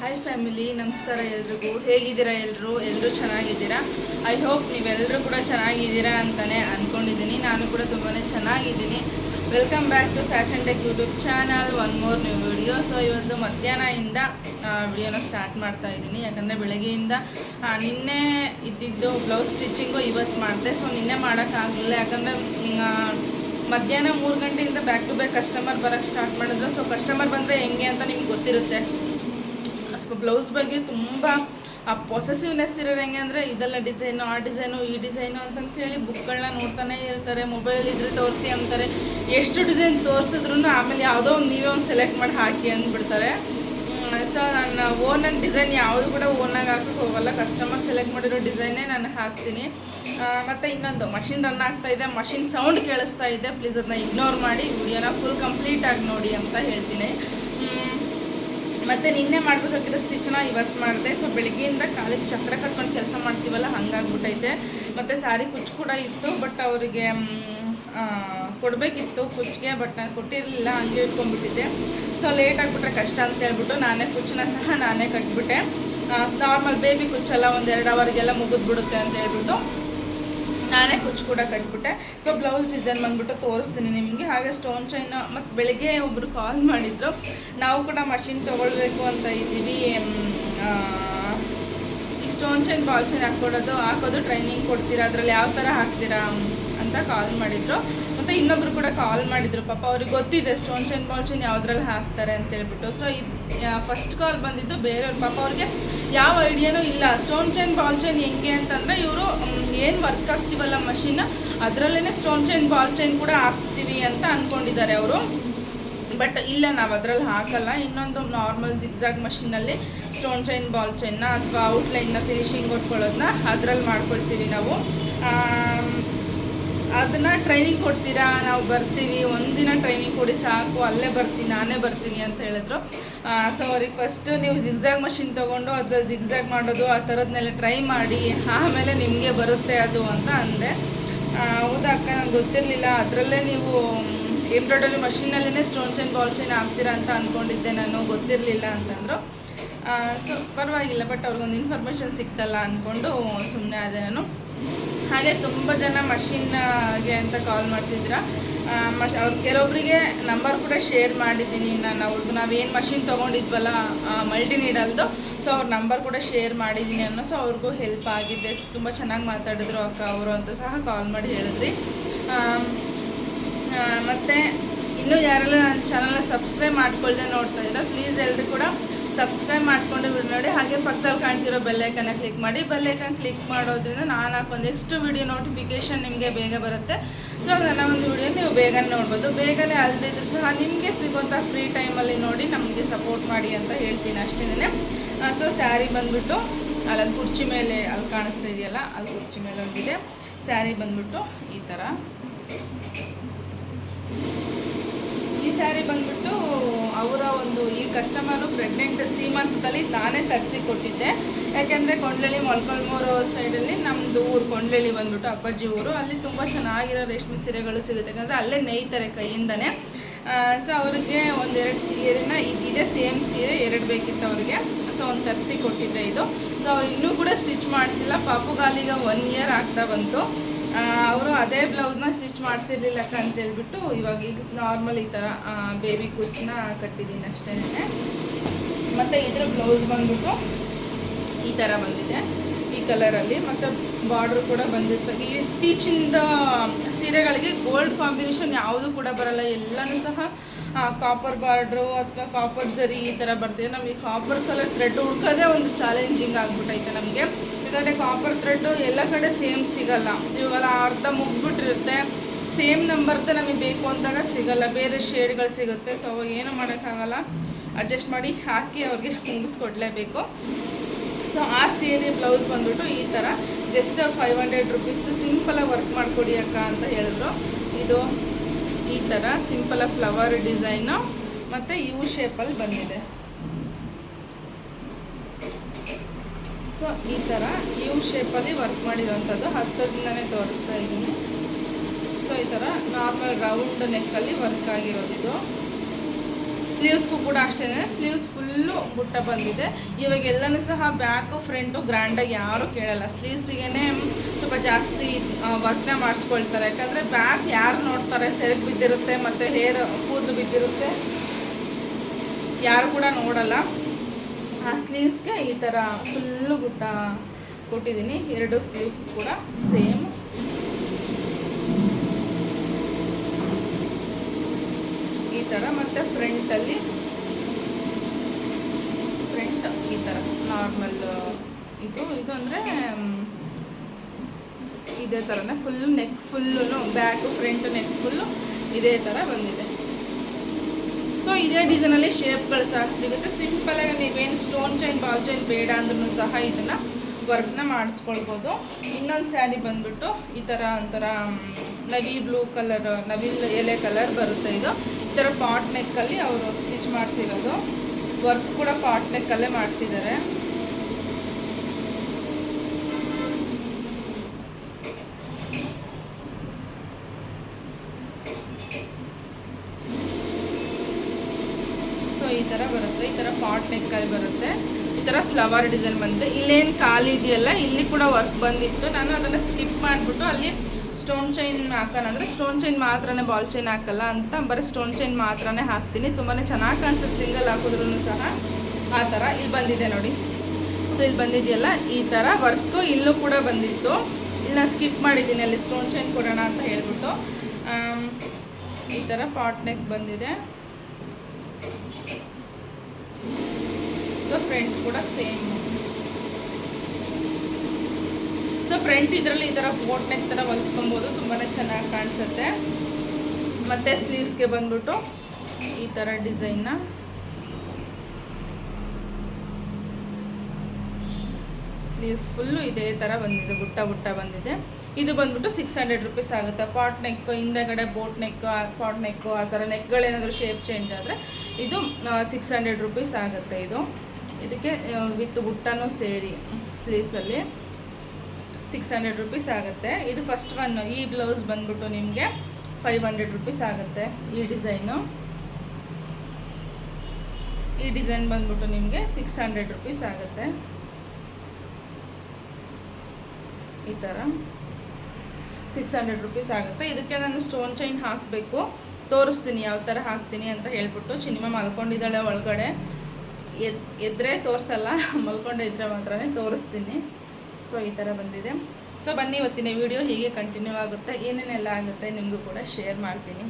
Hi family ನಮಸ್ಕಾರ ಎಲ್ರಿಗೂ. ಹೇಗಿದ್ದೀರಾ ಎಲ್ಲರೂ ಎಲ್ಲರೂ ಚೆನ್ನಾಗಿದ್ದೀರಾ? ಐ ಹೋಪ್ ನೀವೆಲ್ಲರೂ ಕೂಡ ಚೆನ್ನಾಗಿದ್ದೀರಾ ಅಂತಲೇ ಅಂದ್ಕೊಂಡಿದ್ದೀನಿ ನಾನು ಕೂಡ ತುಂಬಾ ಚೆನ್ನಾಗಿದ್ದೀನಿ. Welcome back to fashion tech YouTube channel one more new video so ಇವತ್ತು ಮಧ್ಯಾಹ್ನದಿಂದ ವಿಡಿಯೋನ ಸ್ಟಾರ್ಟ್ ಮಾಡ್ತಾ ಇದ್ದೀನಿ. ಯಾಕಂದರೆ ಬೆಳಗ್ಗೆಯಿಂದ ನಿನ್ನೆ ಇದ್ದಿದ್ದು ಬ್ಲೌಸ್ ಸ್ಟಿಚಿಂಗು ಇವತ್ತು ಮಾಡಿದೆ. ಸೊ ನಿನ್ನೆ ಮಾಡೋಕ್ಕಾಗಲಿಲ್ಲ ಯಾಕಂದರೆ ಮಧ್ಯಾಹ್ನ ಮೂರು ಗಂಟೆಯಿಂದ ಬ್ಯಾಕ್ ಟು ಬ್ಯಾಕ್ ಕಸ್ಟಮರ್ ಬರೋಕ್ಕೆ ಸ್ಟಾರ್ಟ್ ಮಾಡಿದ್ರು. ಸೊ ಕಸ್ಟಮರ್ ಬಂದರೆ ಹೆಂಗೆ ಅಂತ ನಿಮ್ಗೆ ಗೊತ್ತಿರುತ್ತೆ. ಬ್ಲೌಸ್ ಬಗ್ಗೆ ತುಂಬ, ಆ ಪೊಸೆಸಿವ್ನೆಸ್ ಇರೋರು ಹೆಂಗೆ ಅಂದರೆ ಇದೆಲ್ಲ ಡಿಸೈನು ಆ ಡಿಸೈನು ಈ ಡಿಸೈನು ಅಂತಂತೇಳಿ ಬುಕ್ಗಳನ್ನ ನೋಡ್ತಾನೆ ಇರ್ತಾರೆ ಮೊಬೈಲ್ ಇದ್ರೆ ತೋರಿಸಿ ಅಂತಾರೆ. ಎಷ್ಟು ಡಿಸೈನ್ ತೋರಿಸಿದ್ರು ಆಮೇಲೆ ಯಾವುದೋ ಒಂದು ನೀವೇ ಒಂದು ಸೆಲೆಕ್ಟ್ ಮಾಡಿ ಹಾಕಿ ಅಂದ್ಬಿಡ್ತಾರೆ. ಸೊ ನನ್ನ ಓನಾಗಿ ಡಿಸೈನ್ ಯಾವುದು ಕೂಡ ಓನಾಗಿ ಹಾಕಕ್ಕೆ ಹೋಗಲ್ಲ. ಕಸ್ಟಮರ್ ಸೆಲೆಕ್ಟ್ ಮಾಡಿರೋ ಡಿಸೈನೇ ನಾನು ಹಾಕ್ತೀನಿ. ಮತ್ತು ಇನ್ನೊಂದು ಮಷಿನ್ ರನ್ ಆಗ್ತಾ ಇದೆ ಮಷಿನ್ ಸೌಂಡ್ ಕೇಳಿಸ್ತಾ ಇದೆ. ಪ್ಲೀಸ್ ಅದನ್ನ ಇಗ್ನೋರ್ ಮಾಡಿ, ವಿಡಿಯೋನ ಫುಲ್ ಕಂಪ್ಲೀಟಾಗಿ ನೋಡಿ ಅಂತ ಹೇಳ್ತೀನಿ. ಮತ್ತೆ ನಿನ್ನೆ ಮಾಡ್ಬೇಕಾಗಿರೋ ಸ್ಟಿಚ್ನ ಇವತ್ತು ಮಾಡಿದೆ. ಸೊ ಬೆಳಿಗ್ಗೆಯಿಂದ ಕಾಲಿಗೆ ಚಕ್ರ ಕಟ್ಕೊಂಡು ಕೆಲಸ ಮಾಡ್ತೀವಲ್ಲ ಹಂಗಾಗ್ಬಿಟ್ಟೈತೆ ಮತ್ತು ಸಾರಿ ಕುಚ್ಚು ಕೂಡ ಇತ್ತು ಬಟ್ ಅವರಿಗೆ ಕೊಡಬೇಕಿತ್ತು ಕುಚ್ಚಿಗೆ ಬಟ್ ನಾನು ಕೊಟ್ಟಿರಲಿಲ್ಲ, ಹಂಗೆ ಇಟ್ಕೊಂಡ್ಬಿಟ್ಟಿದ್ದೆ. ಸೊ ಲೇಟ್ ಆಗಿಬಿಟ್ರೆ ಕಷ್ಟ ಅಂತ ಹೇಳ್ಬಿಟ್ಟು ನಾನೇ ಕುಚ್ಚನ್ನ ಸಹ ನಾನೇ ಕಟ್ಬಿಟ್ಟೆ. ನಾರ್ಮಲ್ ಬೇಬಿ ಕುಚ್ಚೆಲ್ಲ ಒಂದು ಎರಡು ಅವರ್ಗೆಲ್ಲ ಮುಗಿದ್ಬಿಡುತ್ತೆ ಅಂತ ಹೇಳ್ಬಿಟ್ಟು ನಾನೇ ಕುಚ್ಚು ಕೂಡ ಕಟ್ಬಿಟ್ಟೆ. ಸೊ ಬ್ಲೌಸ್ ಡಿಸೈನ್ ಬಂದ್ಬಿಟ್ಟು ತೋರಿಸ್ತೀನಿ ನಿಮಗೆ. ಹಾಗೆ ಸ್ಟೋನ್ ಚೈನ್ ಮತ್ತು ಬೆಳಿಗ್ಗೆ ಒಬ್ಬರು ಕಾಲ್ ಮಾಡಿದ್ರು. ನಾವು ಕೂಡ ಮಷಿನ್ ತೊಗೊಳ್ಬೇಕು ಅಂತ ಇದ್ದೀವಿ. ಈ ಸ್ಟೋನ್ ಚೈನ್ ಬಾಲ್ ಚೈನ್ ಹಾಕ್ಕೊಡೋದು, ಹಾಕೋದು ಟ್ರೈನಿಂಗ್ ಕೊಡ್ತೀರಾ, ಅದರಲ್ಲಿ ಯಾವ ಥರ ಹಾಕ್ತೀರಾ ಅಂತ ಕಾಲ್ ಮಾಡಿದ್ರು. ಮತ್ತು ಇನ್ನೊಬ್ರು ಕೂಡ ಕಾಲ್ ಮಾಡಿದ್ರು. ಪಾಪ ಅವ್ರಿಗೆ ಗೊತ್ತಿದೆ ಸ್ಟೋನ್ ಚೈನ್ ಬಾಲ್ ಚೈನ್ ಯಾವುದ್ರಲ್ಲಿ ಹಾಕ್ತಾರೆ ಅಂತ ಹೇಳ್ಬಿಟ್ಟು. ಸೊ ಫಸ್ಟ್ ಕಾಲ್ ಬಂದಿದ್ದು ಬೇರೆಯವ್ರ. ಪಾಪ ಅವ್ರಿಗೆ ಯಾವ ಐಡಿಯಾನೂ ಇಲ್ಲ. ಸ್ಟೋನ್ ಚೈನ್ ಬಾಲ್ ಚೈನ್ ಹೆಂಗೆ ಅಂತಂದರೆ ಇವರು ಏನು ವರ್ಕ್ ಆಗ್ತೀವಲ್ಲ ಮಷಿನ್ ಅದರಲ್ಲೇ ಸ್ಟೋನ್ ಚೈನ್ ಬಾಲ್ ಚೈನ್ ಕೂಡ ಹಾಕ್ತೀವಿ ಅಂತ ಅಂದ್ಕೊಂಡಿದ್ದಾರೆ ಅವರು. ಬಟ್ ಇಲ್ಲ, ನಾವು ಅದರಲ್ಲಿ ಹಾಕಲ್ಲ. ಇನ್ನೊಂದು ನಾರ್ಮಲ್ ಜಿಗ್ಜಾಗ್ ಮಷಿನಲ್ಲಿ ಸ್ಟೋನ್ ಚೈನ್ ಬಾಲ್ ಚೈನ್ನ ಅಥವಾ ಔಟ್ಲೈನ್ನ ಫಿನಿಶಿಂಗ್ ಕೊಟ್ಕೊಳ್ಳೋದನ್ನ ಅದರಲ್ಲಿ ಮಾಡ್ಕೊಳ್ತೀವಿ ನಾವು. ಅದನ್ನ ಟ್ರೈನಿಂಗ್ ಕೊಡ್ತೀರಾ? ನಾವು ಬರ್ತೀವಿ. ಒಂದಿನ ಟ್ರೈನಿಂಗ್ ಕೊಡಿ ಸಾಕು. ಅಲ್ಲೇ ಬರ್ತೀನಿ, ನಾನೇ ಬರ್ತೀನಿ ಅಂತ ಹೇಳಿದ್ರು. ಸೊ ಅವ್ರಿಗೆ ಫಸ್ಟ್ ನೀವು ಜಿಗ್ಜಾಗ್ ಮಷಿನ್ ತೊಗೊಂಡು ಅದ್ರಲ್ಲಿ ಜಿಗ್ಜಾಗ್ ಮಾಡೋದು, ಆ ಥರದ್ನೆಲ್ಲ ಟ್ರೈ ಮಾಡಿ, ಆಮೇಲೆ ನಿಮಗೆ ಬರುತ್ತೆ ಅದು ಅಂತ ಅಂದೆ. ಹೌದಾ ಅಕ್ಕ? ನಂಗೆ ಗೊತ್ತಿರಲಿಲ್ಲ. ಅದರಲ್ಲೇ ನೀವು ಎಂಬ್ರಾಯ್ಡರಿ ಮಷಿನಲ್ಲೇ ಸ್ಟೋನ್ ಚೈನ್ ಬಾಲ್ ಚೈನ್ ಹಾಕ್ತೀರಾ ಅಂತ ಅಂದ್ಕೊಂಡಿದ್ದೆ ನಾನು ಗೊತ್ತಿರಲಿಲ್ಲ ಅಂತಂದರು. ಸೊ ಪರವಾಗಿಲ್ಲ ಬಟ್ ಅವ್ರಿಗೊಂದು ಇನ್ಫಾರ್ಮೇಷನ್ ಸಿಕ್ತಲ್ಲ ಅಂದ್ಕೊಂಡು ಸುಮ್ಮನೆ ಆದೆ ನಾನು. ಹಾಗೆ ತುಂಬ ಜನ ಮಷಿನ್ಗೆ ಅಂತ ಕಾಲ್ ಮಾಡ್ತಿದ್ರ. ಮಷ್ ಅವ್ರು ಕೆಲವೊಬ್ಬರಿಗೆ ನಂಬರ್ ಕೂಡ ಶೇರ್ ಮಾಡಿದ್ದೀನಿ. ನಾನು ಅವ್ರದ್ದು ನಾವೇನು ಮಷಿನ್ ತೊಗೊಂಡಿದ್ವಲ್ಲ ಮಲ್ಟಿ ನೀಡಲ್ದು ಸೊ ಅವ್ರ ನಂಬರ್ ಕೂಡ ಶೇರ್ ಮಾಡಿದ್ದೀನಿ ಅನ್ನೋ ಸೊ ಅವ್ರಿಗೂ ಹೆಲ್ಪ್ ಆಗಿದೆ. ತುಂಬ ಚೆನ್ನಾಗಿ ಮಾತಾಡಿದ್ರು ಅಕ್ಕ ಅವರು ಅಂತ ಸಹ ಕಾಲ್ ಮಾಡಿ ಹೇಳಿದ್ರಿ. ಮತ್ತು ಇನ್ನೂ ಯಾರೆಲ್ಲ ನನ್ನ ಚಾನಲ್ನ ಸಬ್ಸ್ಕ್ರೈಬ್ ಮಾಡ್ಕೊಳ್ದೆ ನೋಡ್ತಾ ಇದ್ದೀರಾ ಪ್ಲೀಸ್ ಎಲ್ಲರೂ ಕೂಡ ಸಬ್ಸ್ಕ್ರೈಬ್ ಮಾಡ್ಕೊಂಡು ನೋಡಿ. ಹಾಗೆ ಪಕ್ಕದಲ್ಲಿ ಕಾಣ್ತಿರೋ ಬೆಲ್ಲೈಕನ್ನ ಕ್ಲಿಕ್ ಮಾಡಿ. ಬೆಲ್ಲೈಕನ್ ಕ್ಲಿಕ್ ಮಾಡೋದ್ರಿಂದ ನಾನು ಹಾಕೋ ನೆಕ್ಸ್ಟ್ ವಿಡಿಯೋ ನೋಟಿಫಿಕೇಶನ್ ನಿಮಗೆ ಬೇಗ ಬರುತ್ತೆ. ಸೊ ನನ್ನ ಒಂದು ವಿಡಿಯೋ ನೀವು ಬೇಗನೆ ನೋಡ್ಬೋದು. ಬೇಗನೆ ಅಲ್ದಿದ್ರು ಸಹ ನಿಮಗೆ ಸಿಗುವಂಥ ಫ್ರೀ ಟೈಮಲ್ಲಿ ನೋಡಿ ನಮಗೆ ಸಪೋರ್ಟ್ ಮಾಡಿ ಅಂತ ಹೇಳ್ತೀನಿ ಅಷ್ಟೇ ಸೊ ಸ್ಯಾರಿ ಬಂದ್ಬಿಟ್ಟು ಅಲ್ಲೊಂದು ಕುರ್ಚಿ ಮೇಲೆ ಅಲ್ಲಿ ಕಾಣಿಸ್ತಾ ಇದೆಯಲ್ಲ, ಅಲ್ಲಿ ಕುರ್ಚಿ ಮೇಲೆ ಒಂದಿದೆ. ಸ್ಯಾರಿ ಬಂದ್ಬಿಟ್ಟು ಈ ಥರ ಈ ಸ್ಯಾರಿ ಬಂದ್ಬಿಟ್ಟು ಅವರ ಒಂದು ಈ ಕಸ್ಟಮರು ಪ್ರೆಗ್ನೆಂಟ್ ಸೀಮಂತದಲ್ಲಿ ನಾನೇ ತರಿಸಿ ಕೊಟ್ಟಿದ್ದೆ. ಯಾಕೆಂದರೆ ಕೊಂಡ್ಲಳ್ಳಿ ಮೊಳಕಲ್ಮೂರು ಸೈಡಲ್ಲಿ ನಮ್ಮದು ಊರು ಕೊಂಡ್ಲಳ್ಳಿ ಬಂದ್ಬಿಟ್ಟು ಅಪ್ಪಾಜಿ ಊರು. ಅಲ್ಲಿ ತುಂಬ ಚೆನ್ನಾಗಿರೋ ರೇಷ್ಮೆ ಸೀರೆಗಳು ಸಿಗುತ್ತೆ. ಯಾಕಂದರೆ ಅಲ್ಲೇ ನೇಯ್ತಾರೆ ಕೈಯಿಂದನೇ. ಸೊ ಅವ್ರಿಗೆ ಒಂದೆರಡು ಸೀರೆನ ಇದಿದೆ ಸೇಮ್ ಸೀರೆ ಎರಡು ಬೇಕಿತ್ತು ಅವ್ರಿಗೆ. ಸೊ ಒಂದು ತರಿಸಿ ಕೊಟ್ಟಿದ್ದೆ ಇದು. ಸೊ ಇನ್ನೂ ಕೂಡ ಸ್ಟಿಚ್ ಮಾಡಿಸಿಲ್ಲ. ಪಾಪುಗಾಲಿಗೆ ಒನ್ ಇಯರ್ ಆಗ್ತಾ ಬಂತು. ಅವರು ಅದೇ ಬ್ಲೌಸ್ನ ಸ್ಟಿಚ್ ಮಾಡಿಸಿರ್ಲಿಲ್ಲ ಅಂತ ಹೇಳ್ಬಿಟ್ಟು ಇವಾಗ ಈಗ ನಾರ್ಮಲ್ ಈ ಥರ ಬೇಬಿ ಕುಚ್ಚನ್ನ ಕಟ್ಟಿದ್ದೀನಿ ಅಷ್ಟೇ ಮತ್ತು ಇದ್ರ ಬ್ಲೌಸ್ ಬಂದ್ಬಿಟ್ಟು ಈ ಥರ ಬಂದಿದೆ, ಈ ಕಲರಲ್ಲಿ. ಮತ್ತು ಬಾರ್ಡ್ರ್ ಕೂಡ ಬಂದಿರ್ತದೆ ಇತ್ತೀಚಿಂದ ಸೀರೆಗಳಿಗೆ ಗೋಲ್ಡ್ ಕಾಂಬಿನೇಷನ್ ಯಾವುದು ಕೂಡ ಬರಲ್ಲ. ಎಲ್ಲನೂ ಸಹ ಕಾಪರ್ ಬಾರ್ಡ್ರು ಅಥವಾ ಕಾಪರ್ ಜರಿ ಈ ಥರ ಬರ್ತಿದೆ. ನಮಗೆ ಕಾಪರ್ ಕಲರ್ ಥ್ರೆಡ್ ಹುಡ್ಕೋದೇ ಒಂದು ಚಾಲೆಂಜಿಂಗ್ ಆಗಿಬಿಟ್ಟೈತೆ ನಮಗೆ. ಯಾಕಂದರೆ ಕಾಪರ್ ಥ್ರೆಡ್ಡು ಎಲ್ಲ ಕಡೆ ಸೇಮ್ ಸಿಗಲ್ಲ. ಇವಾಗ ಅರ್ಧ ಮುಗ್ಬಿಟ್ಟಿರುತ್ತೆ ಸೇಮ್ ನಂಬರ್ದು ನಮಗೆ ಬೇಕು ಅಂದಾಗ ಸಿಗಲ್ಲ. ಬೇರೆ ಶೇಡ್ಗಳು ಸಿಗುತ್ತೆ. ಸೊ ಏನು ಮಾಡೋಕ್ಕಾಗಲ್ಲ ಅಡ್ಜಸ್ಟ್ ಮಾಡಿ ಹಾಕಿ ಅವ್ರಿಗೆ ಮುಗಿಸ್ಕೊಡ್ಲೇಬೇಕು. ಸೊ ಆ ಸೀರೆ ಬ್ಲೌಸ್ ಬಂದ್ಬಿಟ್ಟು ಈ ಥರ ಜಸ್ಟ್ ಫೈವ್ ಹಂಡ್ರೆಡ್ ರುಪೀಸ್ ಸಿಂಪಲಾಗಿ ವರ್ಕ್ ಮಾಡಿಕೊಡಿ ಅಕ್ಕ ಅಂತ ಹೇಳಿದ್ರು. ಇದು ಈ ಥರ ಸಿಂಪಲಾಗಿ ಫ್ಲವರ್ ಡಿಸೈನು ಮತ್ತು ಯು ಶೇಪಲ್ಲಿ ಬಂದಿದೆ. ಸೊ ಈ ಥರ ಯು ಶೇಪಲ್ಲಿ ವರ್ಕ್ ಮಾಡಿರೋವಂಥದ್ದು ಹತ್ತದಿಂದನೇ ತೋರಿಸ್ತಾ ಇದ್ದೀನಿ. ಸೊ ಈ ಥರ ನಾರ್ಮಲ್ ರೌಂಡ್ ನೆಕ್ಕಲ್ಲಿ ವರ್ಕ್ ಆಗಿರೋದಿದು ಸ್ಲೀವ್ಸ್ಗೂ ಕೂಡ ಅಷ್ಟೇ ಸ್ಲೀವ್ಸ್ ಫುಲ್ಲು ಬುಟ್ಟ ಬಂದಿದೆ. ಇವಾಗ ಎಲ್ಲನೂ ಸಹ ಬ್ಯಾಕು ಫ್ರಂಟು ಗ್ರ್ಯಾಂಡಾಗಿ ಯಾರೂ ಕೇಳಲ್ಲ. ಸ್ಲೀವ್ಸಿಗೆ ಸ್ವಲ್ಪ ಜಾಸ್ತಿ ವರ್ಕ್ನ ಮಾಡಿಸ್ಕೊಳ್ತಾರೆ. ಯಾಕಂದರೆ ಬ್ಯಾಕ್ ಯಾರು ನೋಡ್ತಾರೆ? ಸೆರಗು ಬಿದ್ದಿರುತ್ತೆ, ಮತ್ತು ಹೇರ್ ಕೂದಲು ಬಿದ್ದಿರುತ್ತೆ. ಯಾರು ಕೂಡ ನೋಡಲ್ಲ. ಆ ಸ್ಲೀವ್ಸ್ಗೆ ಈ ಥರ ಫುಲ್ಲು ಗುಟ್ಟ ಕೊಟ್ಟಿದ್ದೀನಿ. ಎರಡು ಸ್ಲೀವ್ಸ್ ಕೂಡ ಸೇಮ್ ಈ ಥರ ಮತ್ತು ಫ್ರಂಟಲ್ಲಿ ಫ್ರಂಟ್ ಈ ಥರ ನಾರ್ಮಲ್ ಇದು ಇದು ಅಂದರೆ ಇದೇ ಥರನೇ full neck full back front neck full ಇದೇ ಥರ ಬಂದಿದೆ. ಸೊ ಇದೇ ಡಿಸೈನಲ್ಲಿ ಶೇಪ್ಗಳು ಸಹ ಸಿಗುತ್ತೆ ಸಿಂಪಲಾಗಿ ನೀವೇನು ಸ್ಟೋನ್ ಚೈನ್ ಬಾಲ್ ಚೈನ್ ಬೇಡ ಅಂದ್ರೂ ಸಹ ಇದನ್ನು ವರ್ಕ್ನ ಮಾಡಿಸ್ಕೊಳ್ಬೋದು. ಇನ್ನೊಂದು ಸ್ಯಾರಿ ಬಂದ್ಬಿಟ್ಟು ಈ ಥರ ಒಂಥರ ನವಿ ಬ್ಲೂ ಕಲರ್ ನವಿಲ್ ಎಲೆ ಕಲರ್ ಬರುತ್ತೆ ಇದು. ಈ ಥರ ಪಾಟ್ ನೆಕ್ಕಲ್ಲಿ ಅವರು ಸ್ಟಿಚ್ ಮಾಡಿಸಿರೋದು. ವರ್ಕ್ ಕೂಡ ಪಾಟ್ ನೆಕ್ಕಲ್ಲೇ ಮಾಡಿಸಿದ್ದಾರೆ ಸೊ ಈ ಥರ ಬರುತ್ತೆ ಈ ಥರ ಪಾಟ್ ನೆಕ್ಕಲ್ಲಿ ಬರುತ್ತೆ ಈ ಥರ ಫ್ಲವರ್ ಡಿಸೈನ್ ಬಂದಿದೆ. ಇಲ್ಲೇನು ಖಾಲಿ ಇದೆಯಲ್ಲ, ಇಲ್ಲಿ ಕೂಡ ವರ್ಕ್ ಬಂದಿತ್ತು. ನಾನು ಅದನ್ನು ಸ್ಕಿಪ್ ಮಾಡಿಬಿಟ್ಟು ಅಲ್ಲಿ ಸ್ಟೋನ್ ಚೈನ್ ಹಾಕೋಣ ಅಂದರೆ ಸ್ಟೋನ್ ಚೈನ್ ಮಾತ್ರನೇ ಬಾಲ್ ಚೈನ್ ಹಾಕಲ್ಲ ಅಂತ ಬರೀ ಸ್ಟೋನ್ ಚೈನ್ ಮಾತ್ರನೇ ಹಾಕ್ತೀನಿ. ತುಂಬಾ ಚೆನ್ನಾಗಿ ಕಾಣಿಸುತ್ತೆ ಸಿಂಗಲ್ ಹಾಕಿದ್ರೂ ಸಹ. ಆ ಥರ ಇಲ್ಲಿ ಬಂದಿದೆ ನೋಡಿ. ಸೊ ಇಲ್ಲಿ ಬಂದಿದೆಯಲ್ಲ, ಈ ಥರ ವರ್ಕು ಇಲ್ಲೂ ಕೂಡ ಬಂದಿತ್ತು. ಇಲ್ಲಿ ನಾನು ಸ್ಕಿಪ್ ಮಾಡಿದ್ದೀನಿ, ಅಲ್ಲಿ ಸ್ಟೋನ್ ಚೈನ್ ಕೊಡೋಣ ಅಂತ ಹೇಳ್ಬಿಟ್ಟು. ಈ ಥರ ಪಾಟ್ನೆಕ್ ಬಂದಿದೆ. ಸೊ ಫ್ರಂಟ್ ಕೂಡ ಸೇಮ್ ಸೊ ಫ್ರಂಟ್ ಇದರಲ್ಲಿ ಈ ಥರ ಬೋಟ್ ನೆಕ್ ಥರ ಹೊಲಿಸ್ಕೊಬೋದು. ತುಂಬಾ ಚೆನ್ನಾಗಿ ಕಾಣಿಸುತ್ತೆ. ಮತ್ತು ಸ್ಲೀವ್ಸ್ಗೆ ಬಂದ್ಬಿಟ್ಟು ಈ ಥರ ಡಿಸೈನ್ನ ಸ್ಲೀವ್ಸ್ ಫುಲ್ಲು ಇದೇ ಥರ ಬಂದಿದೆ ಬುಟ್ಟ ಬುಟ್ಟ ಬಂದಿದೆ. ಇದು ಬಂದ್ಬಿಟ್ಟು ಸಿಕ್ಸ್ ಹಂಡ್ರೆಡ್ ರುಪೀಸ್ ಆಗುತ್ತೆ. ಪಾಟ್ ನೆಕ್ ಹಿಂದೆಗಡೆ ಬೋಟ್ ನೆಕ್ ಪಾಟ್ ನೆಕ್ ಆ ಥರ ನೆಕ್ಗಳೇನಾದರೂ ಶೇಪ್ ಚೇಂಜ್ ಆದರೆ ಇದು ಸಿಕ್ಸ್ ಹಂಡ್ರೆಡ್ ರುಪೀಸ್ ಆಗುತ್ತೆ ಇದು. ಇದಕ್ಕೆ ವಿತ್ ಬುಟ್ಟನೂ ಸೇರಿ ಸ್ಲೀವ್ಸಲ್ಲಿ ಸಿಕ್ಸ್ ಹಂಡ್ರೆಡ್ ರುಪೀಸ್ ಆಗುತ್ತೆ. ಇದು ಫಸ್ಟ್ ಒನ್ ಈ ಬ್ಲೌಸ್ ಬಂದ್ಬಿಟ್ಟು ನಿಮಗೆ ಫೈವ್ ಹಂಡ್ರೆಡ್ ರುಪೀಸ್ ಆಗುತ್ತೆ ಈ ಡಿಸೈನು. ಈ ಡಿಸೈನ್ ಬಂದ್ಬಿಟ್ಟು ನಿಮಗೆ ಸಿಕ್ಸ್ ಹಂಡ್ರೆಡ್ ರುಪೀಸ್ ಆಗುತ್ತೆ. ಈ ಥರ ಸಿಕ್ಸ್ ಹಂಡ್ರೆಡ್ ರುಪೀಸ್ ಆಗುತ್ತೆ. ಇದಕ್ಕೆ ನಾನು ಸ್ಟೋನ್ ಚೈನ್ ಹಾಕಬೇಕು. ತೋರಿಸ್ತೀನಿ ಯಾವ ಥರ ಹಾಕ್ತೀನಿ ಅಂತ ಹೇಳ್ಬಿಟ್ಟು ಸಿನಿಮಾ ಮಲ್ಕೊಂಡಿದ್ದಾಳೆ ಒಳಗಡೆ. ಎದ್, ಎದ್ರೆ ತೋರಿಸಲ್ಲ ಮಲ್ಕೊಂಡಿದ್ರೆ ಮಾತ್ರನೇ ತೋರಿಸ್ತೀನಿ. ಸೊ ಈ ಥರ ಬಂದಿದೆ. ಸೊ ಬನ್ನಿ ಇವತ್ತಿನ ವಿಡಿಯೋ ಹೀಗೆ ಕಂಟಿನ್ಯೂ ಆಗುತ್ತೆ. ಏನೇನೆಲ್ಲ ಆಗುತ್ತೆ ನಿಮಗೂ ಕೂಡ ಶೇರ್ ಮಾಡ್ತೀನಿ.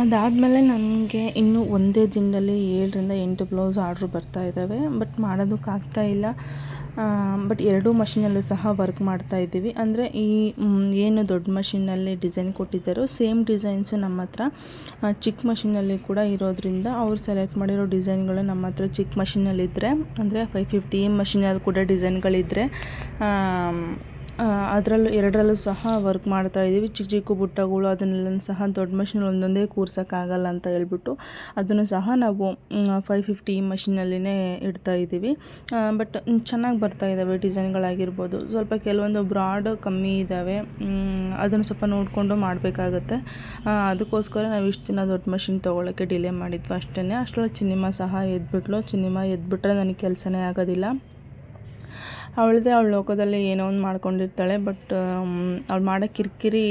ಅದಾದಮೇಲೆ ನನಗೆ ಇನ್ನೂ ಒಂದೇ ದಿನದಲ್ಲಿ ಏಳರಿಂದ ಎಂಟು ಬ್ಲೌಸ್ ಆರ್ಡ್ರ್ ಬರ್ತಾ ಇದ್ದಾವೆ, ಬಟ್ ಮಾಡೋದಕ್ಕಾಗ್ತಾ ಇಲ್ಲ. ಬಟ್ ಎರಡೂ ಮಷಿನಲ್ಲೂ ಸಹ ವರ್ಕ್ ಮಾಡ್ತಾ ಇದ್ದೀವಿ. ಅಂದರೆ ಈ ಏನು ದೊಡ್ಡ ಮಷಿನಲ್ಲಿ ಡಿಸೈನ್ ಕೊಟ್ಟಿದ್ದಾರೋ, ಸೇಮ್ ಡಿಸೈನ್ಸು ನಮ್ಮ ಹತ್ರ ಚಿಕ್ಕ ಮಷಿನಲ್ಲಿ ಕೂಡ ಇರೋದ್ರಿಂದ ಅವ್ರು ಸೆಲೆಕ್ಟ್ ಮಾಡಿರೋ ಡಿಸೈನ್ಗಳು ನಮ್ಮ ಹತ್ರ ಚಿಕ್ಕ ಮಷಿನಲ್ಲಿದ್ದರೆ ಅಂದರೆ ಫೈವ್ ಫಿಫ್ಟಿ ಎಂ ಮಷಿನಲ್ಲಿ ಕೂಡ ಡಿಸೈನ್ಗಳಿದ್ದರೆ ಅದರಲ್ಲೂ ಎರಡರಲ್ಲೂ ಸಹ ವರ್ಕ್ ಮಾಡ್ತಾ ಇದ್ದೀವಿ ಚಿಕ್ಕ ಚಿಕ್ಕ ಬುಟ್ಟಗಳು ಅದನ್ನೆಲ್ಲ ಸಹ ದೊಡ್ಡ ಮಷಿನ್ ಒಂದೊಂದೇ ಕೂರ್ಸೋಕ್ಕಾಗಲ್ಲ ಅಂತ ಹೇಳ್ಬಿಟ್ಟು ಅದನ್ನು ಸಹ ನಾವು ಫೈವ್ ಫಿಫ್ಟಿ ಮಷಿನಲ್ಲಿನೇ ಇಡ್ತಾ ಇದ್ದೀವಿ ಬಟ್ ಚೆನ್ನಾಗಿ ಬರ್ತಾ ಇದ್ದಾವೆ ಡಿಸೈನ್ಗಳಾಗಿರ್ಬೋದು. ಸ್ವಲ್ಪ ಕೆಲವೊಂದು ಬ್ರಾಡ್ ಕಮ್ಮಿ ಇದ್ದಾವೆ ಅದನ್ನು ಸ್ವಲ್ಪ ನೋಡಿಕೊಂಡು ಮಾಡಬೇಕಾಗತ್ತೆ. ಅದಕ್ಕೋಸ್ಕರ ನಾವು ಇಷ್ಟು ದಿನ ದೊಡ್ಡ ಮಷಿನ್ ತೊಗೊಳಕ್ಕೆ ಡಿಲೇ ಮಾಡಿದ್ವಿ ಅಷ್ಟೇ ಅಷ್ಟರಲ್ಲಿ ಚಿನ್ನಿಮ ಸಹ ಎದ್ಬಿಟ್ಲು. ಚಿನ್ನಿಮ ಎದ್ಬಿಟ್ರೆ ನನಗೆ ಕೆಲಸನೇ ಆಗೋದಿಲ್ಲ. ಅವಳದೇ ಅವ್ಳ ಲೋಕದಲ್ಲಿ ಏನೋ ಒಂದು ಮಾಡ್ಕೊಂಡಿರ್ತಾಳೆ ಬಟ್ ಅವ್ಳು ಮಾಡೋ ಕಿರಿಕಿರಿ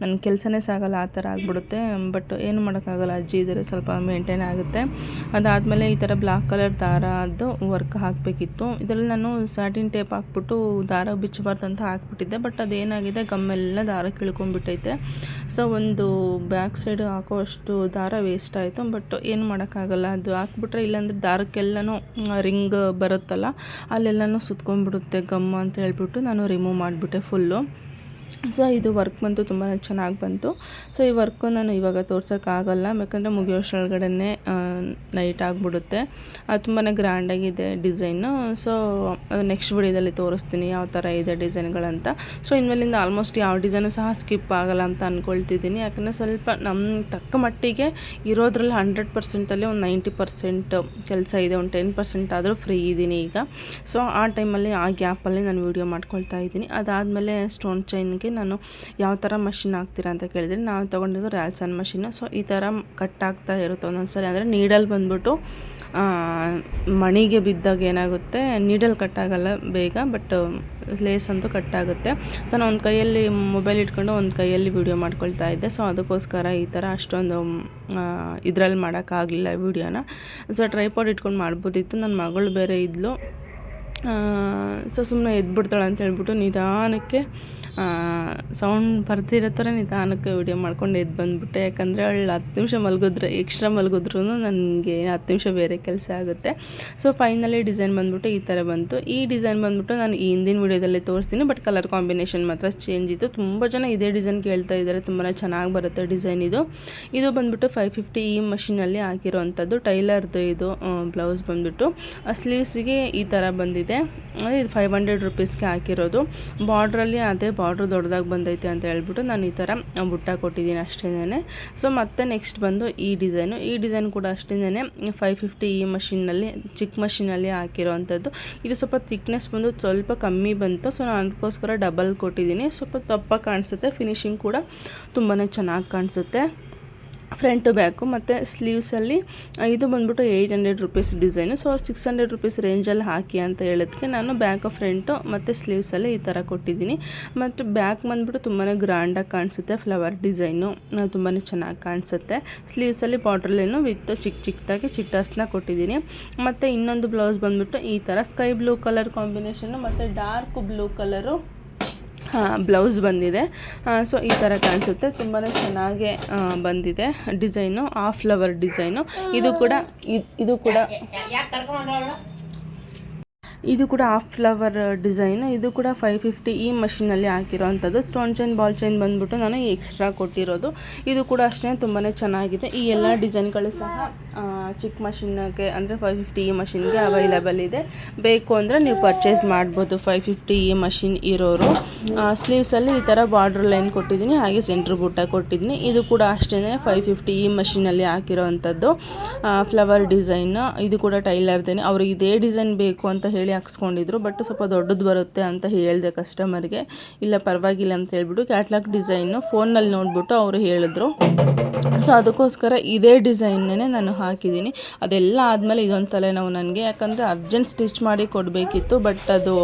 ನನ್ನ ಕೆಲಸನೇ ಸಾಗಲ್ಲ, ಆ ಥರ ಆಗಿಬಿಡುತ್ತೆ. ಬಟ್ ಏನು ಮಾಡೋಕ್ಕಾಗಲ್ಲ ಅಜ್ಜಿ ಇದ್ದರೆ ಸ್ವಲ್ಪ ಮೇಂಟೈನ್ ಆಗುತ್ತೆ. ಅದಾದಮೇಲೆ ಈ ಥರ ಬ್ಲ್ಯಾಕ್ ಕಲರ್ ದಾರದ್ದು ವರ್ಕ್ ಹಾಕಬೇಕಿತ್ತು. ಇದರಲ್ಲಿ ನಾನು ಸ್ಯಾಟಿನ್ ಟೇಪ್ ಹಾಕ್ಬಿಟ್ಟು ದಾರ ಬಿಚ್ಚಬಾರ್ದು ಅಂತ ಹಾಕ್ಬಿಟ್ಟಿದ್ದೆ. ಬಟ್ ಅದೇನಾಗಿದೆ, ಗಮ್ಮೆಲ್ಲ ದಾರ ಕಿಳ್ಕೊಂಡ್ಬಿಟ್ಟೈತೆ. ಸೊ ಒಂದು ಬ್ಯಾಕ್ ಸೈಡ್ ಹಾಕೋ ಅಷ್ಟು ದಾರ ವೇಸ್ಟ್ ಆಯಿತು. ಬಟ್ ಏನು ಮಾಡೋಕ್ಕಾಗಲ್ಲ, ಅದು ಹಾಕ್ಬಿಟ್ರೆ ಇಲ್ಲಾಂದರೆ ದಾರಕ್ಕೆಲ್ಲನೂ ರಿಂಗ್ ಬರುತ್ತಲ್ಲ, ಅಲ್ಲೆಲ್ಲನೂ ಸುತ್ಕೊಂಡ್ಬಿಡುತ್ತೆ ಗಮ್ಮ ಅಂತ ಹೇಳ್ಬಿಟ್ಟು ನಾನು ರಿಮೂವ್ ಮಾಡಿಬಿಟ್ಟೆ ಫುಲ್ಲು ಸೊ ಇದು ವರ್ಕ್ ಬಂತು ತುಂಬಾ ಚೆನ್ನಾಗಿ ಬಂತು. ಸೊ ಈ ವರ್ಕು ನಾನು ಇವಾಗ ತೋರ್ಸೋಕ್ಕಾಗಲ್ಲ, ಯಾಕಂದರೆ ಮುಗಿಯೋಷ್ಟೊಳಗಡೆ ನೈಟ್ ಆಗಿಬಿಡುತ್ತೆ. ಅದು ತುಂಬಾ ಗ್ರ್ಯಾಂಡಾಗಿದೆ ಡಿಸೈನು ಸೊ, ಅದು ನೆಕ್ಸ್ಟ್ ವಿಡಿಯೋದಲ್ಲಿ ತೋರಿಸ್ತೀನಿ ಯಾವ ಥರ ಇದೆ ಡಿಸೈನ್ಗಳಂತ ಸೊ ಇನ್ಮೇಲಿಂದ ಆಲ್ಮೋಸ್ಟ್ ಯಾವ ಡಿಸೈನು ಸಹ ಸ್ಕಿಪ್ ಆಗಲ್ಲ ಅಂತ ಅಂದ್ಕೊಳ್ತಿದ್ದೀನಿ ಯಾಕಂದರೆ ಸ್ವಲ್ಪ ನಮ್ಮ ತಕ್ಕ ಮಟ್ಟಿಗೆ ಇರೋದ್ರಲ್ಲಿ ಹಂಡ್ರೆಡ್ ಪರ್ಸೆಂಟಲ್ಲಿ ಒಂದು ನೈಂಟಿ ಪರ್ಸೆಂಟ್ ಕೆಲಸ ಇದೆ, ಒಂದು ಟೆನ್ ಪರ್ಸೆಂಟ್ ಆದರೂ ಫ್ರೀ ಇದ್ದೀನಿ ಈಗ. ಸೊ ಆ ಟೈಮಲ್ಲಿ ಆ ಗ್ಯಾಪಲ್ಲಿ ನಾನು ವೀಡಿಯೋ ಮಾಡ್ಕೊಳ್ತಾ ಇದ್ದೀನಿ. ಅದಾದಮೇಲೆ ಸ್ಟೋನ್ ಚೈನ್ ನನಗೆ ನಾನು ಯಾವ ಥರ ಮಷಿನ್ ಹಾಕ್ತೀರಾ ಅಂತ ಕೇಳಿದರೆ ನಾನು ತೊಗೊಂಡಿದ್ದು ರ್ಯಾಲ್ಸನ್ ಮಷಿನ್ನು ಸೊ ಈ ಥರ ಕಟ್ ಆಗ್ತಾ ಇರುತ್ತೆ ಒಂದೊಂದು ಸರಿ ಅಂದರೆ ನೀಡಲ್ ಬಂದ್ಬಿಟ್ಟು ಮಣಿಗೆ ಬಿದ್ದಾಗ ಏನಾಗುತ್ತೆ ನೀಡಲ್ ಕಟ್ ಆಗಲ್ಲ ಬೇಗ ಬಟ್ ಲೇಸ್ ಅಂತೂ ಕಟ್ ಆಗುತ್ತೆ. ಸೊ ನಾನು ಒಂದು ಕೈಯಲ್ಲಿ ಮೊಬೈಲ್ ಇಟ್ಕೊಂಡು ಒಂದು ಕೈಯಲ್ಲಿ ವೀಡಿಯೋ ಮಾಡ್ಕೊಳ್ತಾ ಇದ್ದೆ. ಸೊ ಅದಕ್ಕೋಸ್ಕರ ಈ ಥರ ಅಷ್ಟೊಂದು ಇದರಲ್ಲಿ ಮಾಡೋಕ್ಕಾಗಲಿಲ್ಲ ವೀಡಿಯೋನ ಸೊ ಟ್ರೈಪಾಡ್ ಇಟ್ಕೊಂಡು ಮಾಡ್ಬೋದಿತ್ತು. ನನ್ನ ಮಗಳು ಬೇರೆ ಇದ್ಲು. ಸೊ ಸುಮ್ಮನೆ ಎದ್ಬಿಡ್ತಾಳೆ ಅಂತ ಹೇಳ್ಬಿಟ್ಟು ನಿಧಾನಕ್ಕೆ ಸೌಂಡ್ ಬರ್ತಿರೋ ಥರ ನಿಧಾನಕ್ಕೆ ವಿಡಿಯೋ ಮಾಡ್ಕೊಂಡು ಎದ್ದು ಬಂದುಬಿಟ್ಟೆ. ಯಾಕಂದರೆ ಅವಳು ಹತ್ತು ನಿಮಿಷ ಮಲಗಿದ್ರೆ ಎಕ್ಸ್ಟ್ರಾ ಮಲಗಿದ್ರು ನನಗೆ ಹತ್ತು ನಿಮಿಷ ಬೇರೆ ಕೆಲಸ ಆಗುತ್ತೆ. ಸೊ ಫೈನಲಿ ಡಿಸೈನ್ ಬಂದ್ಬಿಟ್ಟು ಈ ಥರ ಬಂತು. ಈ ಡಿಸೈನ್ ಬಂದ್ಬಿಟ್ಟು ನಾನು ಈ ಹಿಂದಿನ ವೀಡಿಯೋದಲ್ಲಿ ತೋರಿಸ್ತೀನಿ ಬಟ್ ಕಲರ್ ಕಾಂಬಿನೇಷನ್ ಮಾತ್ರ ಚೇಂಜ್ ಇತ್ತು. ತುಂಬ ಜನ ಇದೇ ಡಿಸೈನ್ ಕೇಳ್ತಾ ಇದ್ದಾರೆ ತುಂಬಾ ಚೆನ್ನಾಗಿ ಬರುತ್ತೆ ಡಿಸೈನ್ ಇದು. ಇದು ಬಂದ್ಬಿಟ್ಟು ಫೈವ್ ಫಿಫ್ಟಿ ಈ ಮಷಿನಲ್ಲಿ ಹಾಕಿರೋವಂಥದ್ದು ಟೈಲರ್ದು ಇದು ಬ್ಲೌಸ್ ಬಂದ್ಬಿಟ್ಟು. ಸ್ಲೀವ್ಸಿಗೆ ಈ ಥರ ಬಂದಿದೆ. ಅಂದರೆ ಇದು ಫೈವ್ ಹಂಡ್ರೆಡ್ ರುಪೀಸ್ಗೆ ಹಾಕಿರೋದು. ಬಾರ್ಡ್ರಲ್ಲಿ ಅದೇ ಬಾರ್ಡ್ರ್ ದೊಡ್ಡದಾಗಿ ಬಂದೈತೆ ಅಂತ ಹೇಳ್ಬಿಟ್ಟು ನಾನು ಈ ಥರ ಬುಟ್ಟ ಕೊಟ್ಟಿದ್ದೀನಿ ಅಷ್ಟೇನೆ ಸೊ ಮತ್ತೆ ನೆಕ್ಸ್ಟ್ ಬಂದು ಈ ಡಿಸೈನು. ಈ ಡಿಸೈನ್ ಕೂಡ ಅಷ್ಟೇನೆ ಫೈವ್ ಫಿಫ್ಟಿ ಈ ಮಷಿನಲ್ಲಿ ಚಿಕ್ಕ ಮಷಿನಲ್ಲಿ ಹಾಕಿರೋವಂಥದ್ದು. ಇದು ಸ್ವಲ್ಪ ಥಿಕ್ನೆಸ್ ಬಂದು ಸ್ವಲ್ಪ ಕಮ್ಮಿ ಬಂತು. ಸೊ ನಾನು ಅದಕ್ಕೋಸ್ಕರ ಡಬಲ್ ಕೊಟ್ಟಿದ್ದೀನಿ. ಸ್ವಲ್ಪ ದಪ್ಪ ಕಾಣಿಸುತ್ತೆ. ಫಿನಿಶಿಂಗ್ ಕೂಡ ತುಂಬಾ ಚೆನ್ನಾಗಿ ಕಾಣಿಸುತ್ತೆ. ಫ್ರಂಟು ಬ್ಯಾಕು ಮತ್ತು ಸ್ಲೀವ್ಸಲ್ಲಿ ಇದು ಬಂದ್ಬಿಟ್ಟು eight hundred rupees design. So ಅವ್ರು ಸಿಕ್ಸ್ ಹಂಡ್ರೆಡ್ ರುಪೀಸ್ ರೇಂಜಲ್ಲಿ ಹಾಕಿ ಅಂತ ಹೇಳೋದಕ್ಕೆ ನಾನು ಬ್ಯಾಕ್ ಫ್ರಂಟು ಮತ್ತು ಸ್ಲೀವ್ಸಲ್ಲಿ ಈ ಥರ ಕೊಟ್ಟಿದ್ದೀನಿ. ಮತ್ತು ಬ್ಯಾಕ್ ಬಂದ್ಬಿಟ್ಟು ತುಂಬಾ ಗ್ರ್ಯಾಂಡಾಗಿ ಕಾಣಿಸುತ್ತೆ ಫ್ಲವರ್ ಡಿಸೈನು. ತುಂಬಾ ಚೆನ್ನಾಗಿ ಕಾಣಿಸುತ್ತೆ. ಸ್ಲೀವ್ಸಲ್ಲಿ ಬಾರ್ಡ್ರಲ್ಲೇನು ವಿತ್ ಚಿಕ್ಕ ಚಿಕ್ಕದಾಗಿ ಚಿಟ್ಟಾಸ್ನ ಕೊಟ್ಟಿದ್ದೀನಿ. ಮತ್ತು ಇನ್ನೊಂದು ಬ್ಲೌಸ್ ಬಂದ್ಬಿಟ್ಟು ಈ ಥರ ಸ್ಕೈ ಬ್ಲೂ ಕಲರ್ ಕಾಂಬಿನೇಷನ್ನು ಮತ್ತು ಡಾರ್ಕ್ ಬ್ಲೂ ಕಲರು ಬ್ಲೌಸ್ ಬಂದಿದೆ. ಸೊ ಈ ಥರ ಕಾಣಿಸುತ್ತೆ. ತುಂಬಾ ಚೆನ್ನಾಗೇ ಬಂದಿದೆ ಡಿಸೈನು ಆಫ್ ಫ್ಲವರ್ ಡಿಸೈನು. ಇದು ಕೂಡ, ಇದ್- ಇದು ಕೂಡ ಇದು ಕೂಡ ಆಫ್ ಫ್ಲವರ್ ಡಿಸೈನ್ ಇದು ಕೂಡ ಫೈವ್ ಫಿಫ್ಟಿ ಈ ಮಷಿನಲ್ಲಿ ಹಾಕಿರೋವಂಥದ್ದು. ಸ್ಟೋನ್ ಚೈನ್ ಬಾಲ್ ಚೈನ್ ಬಂದ್ಬಿಟ್ಟು ನಾನು ಎಕ್ಸ್ಟ್ರಾ ಕೊಟ್ಟಿರೋದು. ಇದು ಕೂಡ ಅಷ್ಟೇ ತುಂಬಾ ಚೆನ್ನಾಗಿದೆ. ಈ ಎಲ್ಲ ಡಿಸೈನ್ಗಳು ಸಹ ಚಿಕ್ಕ ಮಷಿನ್ಗೆ ಅಂದರೆ ಫೈವ್ ಫಿಫ್ಟಿ ಈ ಮಷಿನ್ಗೆ ಅವೈಲೇಬಲ್ ಇದೆ. ಬೇಕು ಅಂದರೆ ನೀವು ಪರ್ಚೇಸ್ ಮಾಡ್ಬೋದು ಫೈವ್ ಫಿಫ್ಟಿ ಈ ಮಷಿನ್ ಇರೋರು. ಸ್ಲೀವ್ಸಲ್ಲಿ ಈ ಥರ ಬಾರ್ಡ್ರ್ ಲೈನ್ ಕೊಟ್ಟಿದ್ದೀನಿ, ಹಾಗೆ ಸೆಂಟ್ರ್ ಬುಟ್ಟ ಕೊಟ್ಟಿದ್ದೀನಿ. ಇದು ಕೂಡ ಅಷ್ಟೇ ಫೈವ್ ಫಿಫ್ಟಿ ಈ ಮಷಿನಲ್ಲಿ ಹಾಕಿರೋವಂಥದ್ದು. ಫ್ಲವರ್ ಡಿಸೈನ್ ಇದು ಕೂಡ ಟೈಲರ್ದೇನೆ ಅವ್ರಿಗೆ ಇದೇ ಡಿಸೈನ್ ಬೇಕು ಅಂತ ಹೇಳಿ ಹಾಕ್ಸ್ಕೊಂಡಿದ್ರು ಬಟ್ ಸ್ವಲ್ಪ ದೊಡ್ಡದು ಬರುತ್ತೆ ಅಂತ ಹೇಳಿದೆ ಕಸ್ಟಮರ್ಗೆ ಇಲ್ಲ, ಪರವಾಗಿಲ್ಲ ಅಂತ ಹೇಳ್ಬಿಟ್ಟು ಕ್ಯಾಟ್ಲಾಗ್ ಡಿಸೈನು ಫೋನಲ್ಲಿ ನೋಡಿಬಿಟ್ಟು ಅವರು ಹೇಳಿದ್ರು. ಸೊ ಅದಕ್ಕೋಸ್ಕರ ಇದೇ ಡಿಸೈನ್ನೇ ನಾನು ಹಾಕಿದ್ದೀನಿ. ಅದೆಲ್ಲ ಆದಮೇಲೆ ಇದೊಂದು ತಲೆನೋವು ನನಗೆ. ಯಾಕಂದರೆ ಅರ್ಜೆಂಟ್ ಸ್ಟಿಚ್ ಮಾಡಿ ಕೊಡಬೇಕಿತ್ತು ಬಟ್ ಅದು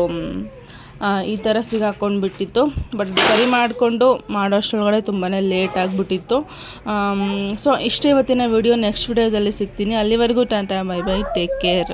ಈ ಥರ ಸಿಗಾಕೊಂಡ್ಬಿಟ್ಟಿತ್ತು. ಬಟ್ ಸರಿ ಮಾಡಿಕೊಂಡು ಮಾಡೋಷ್ಟರೊಳಗಡೆ ತುಂಬಾ ಲೇಟ್ ಆಗಿಬಿಟ್ಟಿತ್ತು. ಸೊ ಇಷ್ಟೇ ಇವತ್ತಿನ ವಿಡಿಯೋ ನೆಕ್ಸ್ಟ್ ವಿಡಿಯೋದಲ್ಲಿ ಸಿಗ್ತೀನಿ. ಅಲ್ಲಿವರೆಗೂ ta ta bye bye take care